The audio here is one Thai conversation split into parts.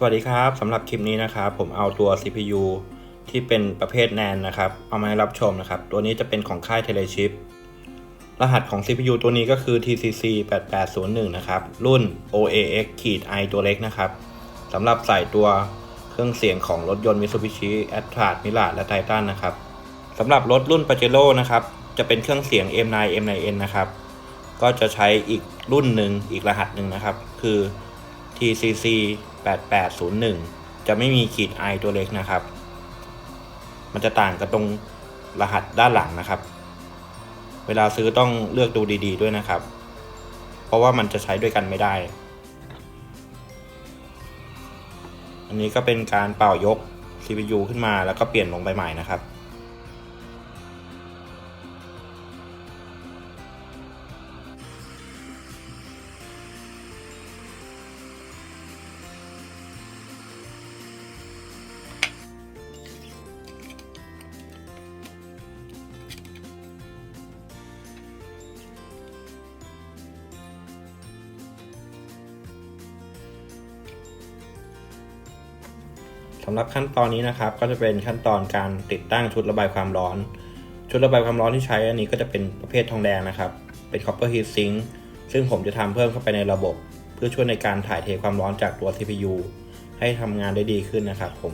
สวัสดีครับสำหรับคลิปนี้นะครับผมเอาตัว CPU ที่เป็นประเภท NAND นะครับ เอามาให้รับชมนะครับ ตัวนี้จะเป็นของค่าย Telechip รหัสของ CPU ตัวนี้ก็คือ TCC 8801นะครับ รุ่น OAX ขีด I ตัวเล็กนะครับสำหรับใส่ตัวเครื่องเสียงของรถยนต์ Mitsubishi a t r a s Mirage และ Titan นะครับสำหรับรถรุ่น Pajero นะครับ จะเป็นเครื่องเสียง M9 M9N นะครับ ก็จะใช้อีกรุ่นหนึ่งอีกรหัสหนึ่งนะครับ คือ TCC 8801 จะไม่มีขีด I ตัวเล็กนะครับ มันจะต่างกันตรงรหัสด้านหลังนะครับ เวลาซื้อต้องเลือกดูดี ๆ ด้วยนะครับ เพราะว่ามันจะใช้ด้วยกันไม่ได้ อันนี้ก็เป็นการเป่ายก CPU ขึ้นมาแล้วก็เปลี่ยนลงไปใหม่นะครับำหรับขั้นตอนนี้นะครับ ก็จะเป็นขั้นตอนการติดตั้งชุดระบายความร้อน ชุดระบายความร้อนที่ใช้อันนี้ก็จะเป็นประเภททองแดงนะครับ เป็น copper heat sink ซึ่งผมจะทำเพิ่มเข้าไปในระบบ เพื่อช่วยในการถ่ายเทความร้อนจากตัว CPU ให้ทำงานได้ดีขึ้นนะครับผม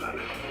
planet.